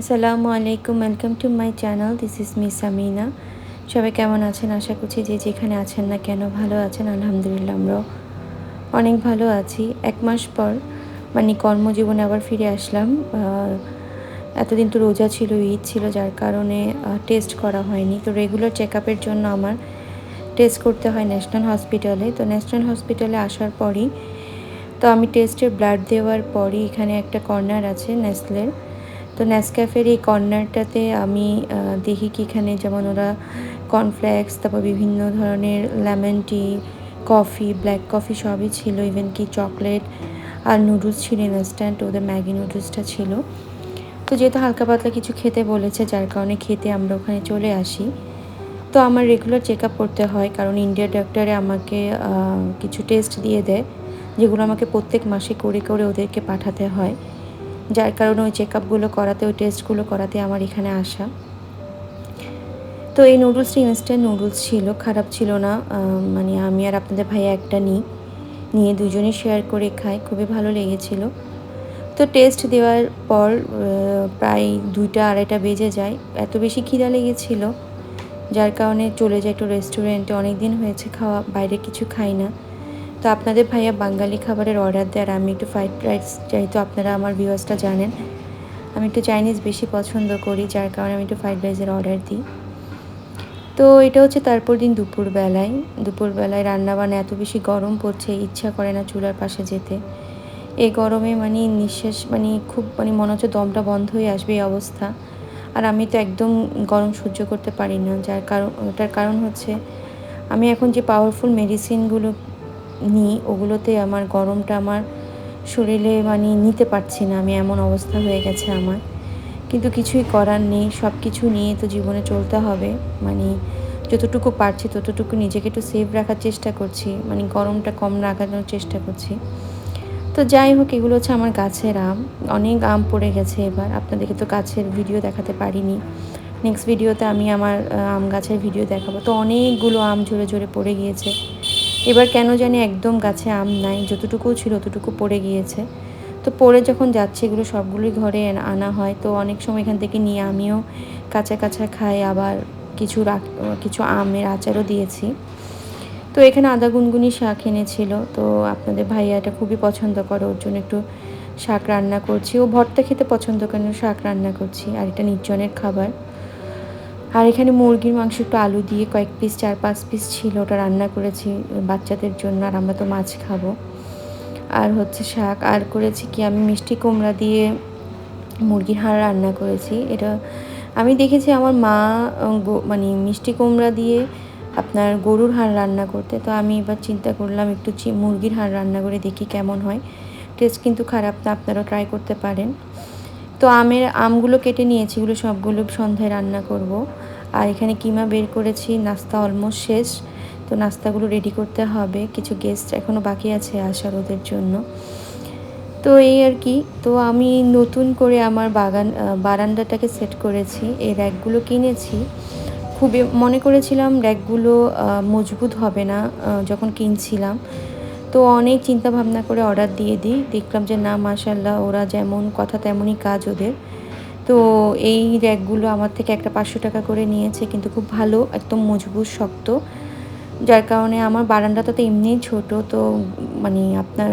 আসসালামু আলাইকুম welcome to my channel this is miss Samina সবাই কেমন আছেন? আশা করছি যে যেখানে আছেন না কেন ভালো আছেন। আলহামদুলিল্লাহ, আমরাও অনেক ভালো আছি। এক মাস পর মানে কর্মজীবনে আবার ফিরে আসলাম। এতদিন তো রোজা ছিল, ঈদ ছিল, যার কারণে টেস্ট করা হয়নি। তো রেগুলার চেক আপের জন্য আমার টেস্ট করতে হয় ন্যাশনাল হসপিটালে তো ন্যাশনাল হসপিটালে আসার পরই, তো আমি টেস্টের ব্লাড দেওয়ার পরই এখানে একটা কর্নার আছে নেসলের তো নেসক্যাফের এই কর্নারটাতে আমি দেখি কি এখানে যেমন ওরা কর্নফ্লেক্স তারপর বিভিন্ন ধরনের lemon tea coffee black coffee সবই ছিল ইভেন কি চকলেট আর নুডলস ছিল ইনস্ট্যান্ট ওদের ম্যাগি নুডলসটা ছিল। তো যেহেতু হালকা পাতলা কিছু খেতে বলেছে, যার কারণে খেতে আমরা ওখানে চলে আসি। তো আমার রেগুলার চেক আপ করতে হয়, কারণ ইন্ডিয়া ডাক্তারে আমাকে কিছু টেস্ট দিয়ে দেয়, যেগুলো আমাকে প্রত্যেক মাসে করে করে ওদেরকে পাঠাতে হয়। যার কারণে ওই চেক আপগুলো করাতে, ওই টেস্টগুলো করাতে আমার এখানে আসা। তো এই নুডলসটি ইনস্ট্যান্ট নুডলস ছিল, খারাপ ছিল না। মানে আমি আর আপনাদের ভাইয়া একটা নিই। নিয়ে দুজনে শেয়ার করে খাই, খুবই ভালো লেগেছিল। তো টেস্ট দেওয়ার পর প্রায় দুইটা আড়াইটা বেজে যায়। এত বেশি খিদা লেগেছিল, যার কারণে চলে যায় একটু রেস্টুরেন্টে অনেক দিন হয়েছে খাওয়া, বাইরে কিছু খাই না। তো আপনাদের ভাইয়া বাঙালি খাবারের অর্ডার দেয় আর আমি একটু ফ্রাইড রাইস যেহেতু আপনারা আমার ভিউয়ার্সটা জানেন, আমি একটু চাইনিজ বেশি পছন্দ করি, যার কারণে আমি একটু ফ্রাইড রাইসের অর্ডার দিই। তো এটা হচ্ছে তারপর দিন দুপুরবেলায় দুপুরবেলায় রান্নাবান্না এত বেশি গরম পড়ছে, ইচ্ছা করে না চুলার পাশে যেতে। এই গরমে মানে নিঃশ্বাস মানে খুব মানে মনে হচ্ছে দমটা বন্ধ হয়ে আসবে এই অবস্থা। আর আমি তো একদম গরম সহ্য করতে পারি না, যার কারণ, ওটার কারণ হচ্ছে আমি এখন যে পাওয়ারফুল মেডিসিনগুলো নিই, ওগুলোতে আমার গরমটা আমার শরীরে মানে নিতে পারছি না, আমি এমন অবস্থা হয়ে গেছে আমার। কিন্তু কিছুই করার নেই সব কিছু নিয়ে তো জীবনে চলতে হবে। মানে যতটুকু পারছি ততটুকু নিজেকে একটু সেফ রাখার চেষ্টা করছি মানে গরমটা কম রাখানোর চেষ্টা করছি। তো যাই হোক, এগুলো হচ্ছে আমার গাছের আম। অনেক আম পড়ে গেছে এবার, আপনাদেরকে তো গাছের ভিডিও দেখাতে পারিনি। নেক্সট ভিডিওতে আমি আমার আম গাছের ভিডিও দেখাবো। তো অনেকগুলো আম ঝরে ঝরে পড়ে গিয়েছে। এবার কেন জানি একদম গাছে আম নাই যতটুকু ছিল ততটুকু পড়ে গিয়েছে। তো পড়ে যখন যাচ্ছে, এগুলো সবগুলোই ঘরে আনা হয়। তো অনেক সময় এখান থেকে নিয়ে আমিও কাঁচা কাঁচা খাই, আবার কিছু কিছু আমের আচারও দিয়েছি। তো এখানে আদা গুনগুনি শাক এনেছিল। তো আপনাদের ভাইয়া এটা খুবই পছন্দ করে, ওর জন্য একটু শাক রান্না করছি। ও ভর্তা খেতে পছন্দ করে শাক রান্না করছি, আর এটা নির্জনের খাবার। আর এখানে মুরগির মাংস একটু আলু দিয়ে কয়েক পিস চার পাঁচ পিস ছিল, ওটা রান্না করেছি বাচ্চাদের জন্য আর আমরা তো মাছ খাব। আর হচ্ছে শাক, আর করেছি কি, আমি মিষ্টি কুমড়া দিয়ে মুরগির হাড় রান্না করেছি। এটা আমি দেখেছি আমার মা মানে মিষ্টি কুমড়া দিয়ে আপনার গরুর হাড় রান্না করতে। তো আমি এবার চিন্তা করলাম একটু মুরগির হাড় রান্না করে দেখি কেমন হয়। টেস্ট কিন্তু খারাপ না, আপনারাও ট্রাই করতে পারেন। তো আমের আমগুলো কেটে নিয়েছি, এগুলো সবগুলো সন্ধ্যায় রান্না করব। আর এখানে কিমা বের করেছি, নাস্তা অলমোস্ট শেষ। তো নাস্তাগুলো রেডি করতে হবে, কিছু গেস্ট এখনও বাকি আছে আসার ওদের জন্য। তো এই আর কি, তো আমি নতুন করে আমার বাগান বারান্দাটাকে সেট করেছি, এই র্যাকগুলো কিনেছি। খুবই, মনে করেছিলাম র্যাকগুলো মজবুত হবে না যখন কিনছিলাম। তো অনেক চিন্তা ভাবনা করে অর্ডার দিয়ে দিই। দেখলাম যে, না মাশাল্লাহ ওরা যেমন, কথা তেমনই কাজ ওদের। তো এই র্যাকগুলো আমার থেকে একটা পাঁচশো টাকা করে নিয়েছে, কিন্তু খুব ভালো, একদম মজবুত, শক্ত। যার কারণে আমার বারান্দাটা তো এমনিই ছোট, তো মানে আপনার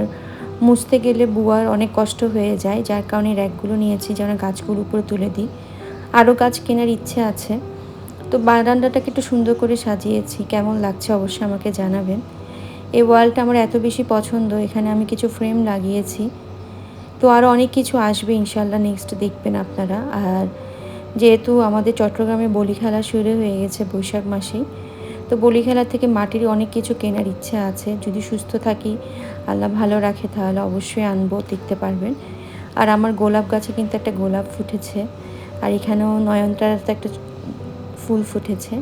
মুছতে গেলে বুয়ার অনেক কষ্ট হয়ে যায়। যার কারণে র্যাকগুলো নিয়েছি যেন গাছগুলো উপরে তুলে দিই। আরও গাছ কেনার ইচ্ছে আছে। তো বারান্দাটাকে একটু সুন্দর করে সাজিয়েছি। কেমন লাগছে অবশ্যই আমাকে জানাবেন। এই ওয়ালটা আমার এত বেশি পছন্দ, এখানে আমি কিছু ফ্রেম লাগিয়েছি। তো আরও অনেক কিছু আসবে ইনশাল্লাহ নেক্সট দেখবেন আপনারা। আর যেহেতু আমাদের চট্টগ্রামে বলি খেলা শুরু হয়ে গেছে বৈশাখ মাসেই, তো বলি খেলা থেকে মাটির অনেক কিছু কেনার ইচ্ছা আছে। যদি সুস্থ থাকি, আল্লাহ ভালো রাখে, তাহলে অবশ্যই আনব, দেখতে পারবেন। আর আমার গোলাপ গাছে কিন্তু একটা গোলাপ ফুটেছে। আর এখানেও নয়নতারাতে একটা ফুল ফুটেছে।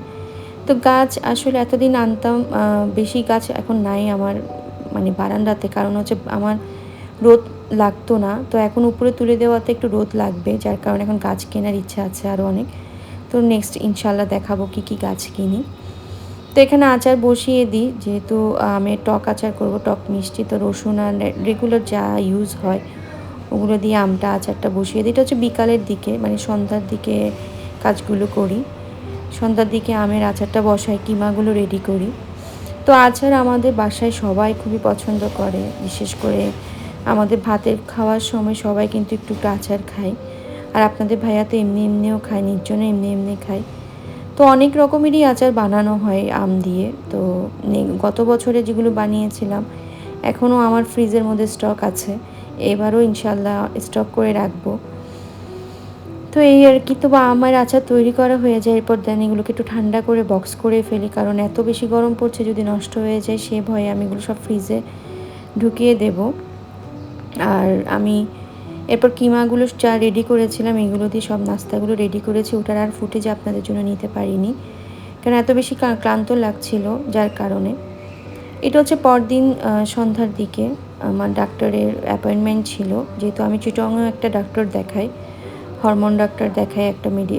তো গাছ আসলে এতদিন আনতাম বেশি গাছ এখন নাই আমার মানে বারান্দাতে। কারণ হচ্ছে আমার রোদ লাগতো না, তো এখন উপরে তুলে দেওয়াতে একটু রোদ লাগবে, যার কারণে এখন গাছ কেনার ইচ্ছা আছে আরও অনেক। তো নেক্সট ইনশাল্লাহ দেখাবো কী কী গাছ কিনি। তো এখানে আচার বসিয়ে দিই, যেহেতু আমি টক আচার করব, টক মিষ্টি, তো রসুন আর রেগুলার যা ইউজ হয়, ওগুলো দিয়ে আমটা আচারটা বসিয়ে দিই। এটা হচ্ছে বিকালের দিকে মানে সন্ধ্যার দিকে কাজগুলো করি। সন্ধ্যার দিকে আমের আচারটা বসাই, কিমাগুলো রেডি করি। তো আচার আমাদের বাসায় সবাই খুবই পছন্দ করে, বিশেষ করে আমাদের ভাতের খাওয়ার সময় সবাই কিন্তু একটু একটু আচার খায়। আর আপনাদের ভাইয়া তো এমনি এমনিও খায় নির্জনে এমনি এমনি খায়। তো অনেক রকমেরই আচার বানানো হয় আম দিয়ে। তো গত বছরে যেগুলো বানিয়েছিলাম, এখনও আমার ফ্রিজের মধ্যে স্টক আছে। এবারও ইনশাল্লাহ স্টক করে রাখব। তো এই আর কি, তো বা আমার আচার তৈরি করা হয়ে যায়, এরপর দেন এগুলোকে একটু ঠান্ডা করে বক্স করে ফেলি, কারণ এত বেশি গরম পড়ছে যদি নষ্ট হয়ে যায় সে ভয়ে আমি এগুলো সব ফ্রিজে ঢুকিয়ে দেব। আর আমি এরপর কিমাগুলো যা রেডি করেছিলাম, এগুলো দিয়ে সব নাস্তাগুলো রেডি করেছি, ওটার আর ফুটেজ আপনাদের জন্য নিতে পারিনি। কারণ এত বেশি ক্লান্ত লাগছিল, যার কারণে। এটা হচ্ছে পরদিন সন্ধ্যার দিকে, আমার ডাক্তারের অ্যাপয়েন্টমেন্ট ছিল, যেহেতু আমি চিটংয়েও একটা ডাক্তার দেখাই। হরমোন ডাক্তার দেখায় একটা মেডি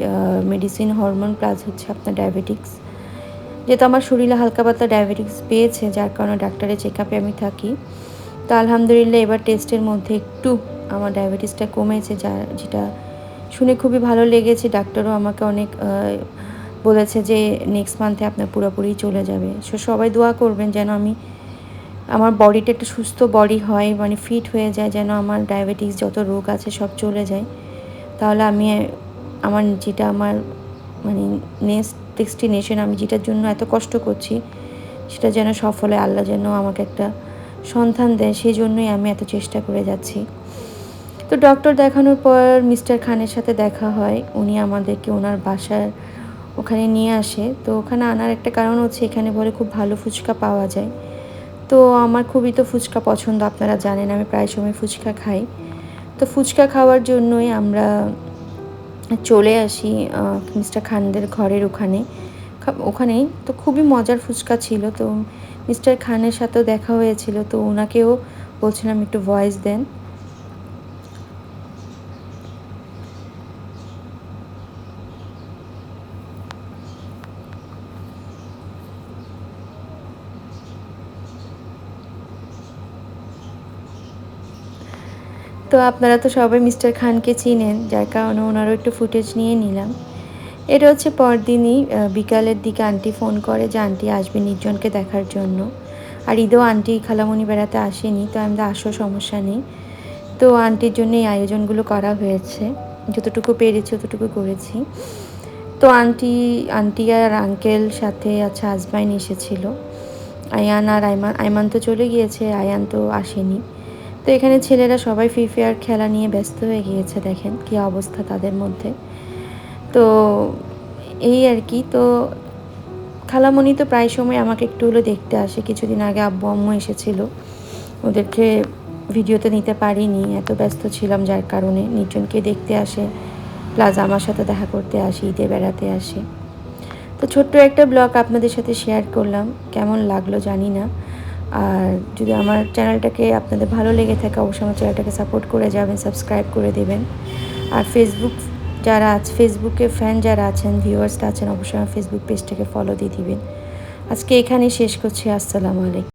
মেডিসিন হরমোন প্লাস হচ্ছে আপনার ডায়াবেটিক্স যেহেতু আমার শরীরে হালকা পাতলা ডায়াবেটিক্স পেয়েছে, যার কারণে ডাক্তারের চেক আপে আমি থাকি। তো আলহামদুলিল্লাহ এবার টেস্টের মধ্যে একটু আমার ডায়াবেটিসটা কমেছে যা যেটা শুনে খুবই ভালো লেগেছে। ডাক্তারও আমাকে অনেক বলেছে যে নেক্সট মান্থে আপনার পুরোপুরি চলে যাবে। সো সবাই দোয়া করবেন যেন আমি, আমার বডিটা একটু সুস্থ বডি হয় মানে ফিট হয়ে যায়, যেন আমার ডায়াবেটিস যত রোগ আছে সব চলে যায়। তাহলে আমি আমার যেটা আমার মানে নেক্সট ডেস্টিনেশন আমি যেটার জন্য এত কষ্ট করছি, সেটা যেন সফল হয় আল্লাহ যেন আমাকে একটা সন্তান দেয় সেই জন্যই আমি এত চেষ্টা করে যাচ্ছি। তো ডক্টর দেখানোর পর মিস্টার খানের সাথে দেখা হয়, উনি আমাদেরকে ওনার বাসার ওখানে নিয়ে আসে। তো ওখানে আনার একটা কারণ হচ্ছে এখানে বলে খুব ভালো ফুচকা পাওয়া যায়। তো আমার খুবই তো ফুচকা পছন্দ, আপনারা জানেন আমি প্রায় সময় ফুচকা খাই। তো ফুচকা খাওয়ার জন্যই আমরা চলে আসি মিস্টার খানদের ঘরের ওখানে। ওখানেই তো খুবই মজার ফুচকা ছিল। তো মিস্টার খানের সাথেও দেখা হয়েছিল। তো ওনাকেও বলছিলাম একটু ভয়েস দেন। তো আপনারা তো সবাই মিস্টার খানকে চিনেন, যার কারণে ওনারও একটু ফুটেজ নিয়ে নিলাম। এটা হচ্ছে পরদিনই বিকালের দিকে আন্টি ফোন করে যে আন্টি আসবে নির্জনকে দেখার জন্য। আর ঈদেও আন্টি খালামণি বেড়াতে আসেনি, তো আমি আসো সমস্যা নেই। তো আন্টির জন্য এই আয়োজনগুলো করা হয়েছে, যতটুকু পেরেছি ততটুকু করেছি। তো আন্টি আন্টি আর আঙ্কেল সাথে আচ্ছা আজমাইন এসেছিল। আয়ান আর আইমান আইমান তো চলে গিয়েছে, আয়ান তো আসেনি। তো এখানে ছেলেরা সবাই ফ্রি ফায়ার খেলা নিয়ে ব্যস্ত হয়ে গিয়েছে, দেখেন কী অবস্থা তাদের মধ্যে। তো এই আর কি, তো খালামণি তো প্রায় সময় আমাকে একটু হলো দেখতে আসে। কিছুদিন আগে আব্বু, আম্মু এসেছিল। ওদেরকে ভিডিওতে নিতে পারিনি, এত ব্যস্ত ছিলাম যার কারণে। নির্জনকে দেখতে আসে, প্লাস আমার সাথে দেখা করতে আসে, ঈদে বেড়াতে আসে। তো ছোট্ট একটা ব্লগ আপনাদের সাথে শেয়ার করলাম, কেমন লাগল জানি না। আর যদি আমার চ্যানেলটাকে আপনাদের ভালো লেগে থাকে, অবশ্যই আমার চ্যানেলটাকে সাপোর্ট করে যাবেন, সাবস্ক্রাইব করে দেবেন। আর ফেসবুক যারা আছে ফেসবুকে ফ্যান যারা আছেন ভিউয়ার্সটা আছেন, অবশ্যই আমার ফেসবুক পেজটাকে ফলো দিয়ে দিবেন। আজকে এখানেই শেষ করছি, আসসালামু আলাইকুম।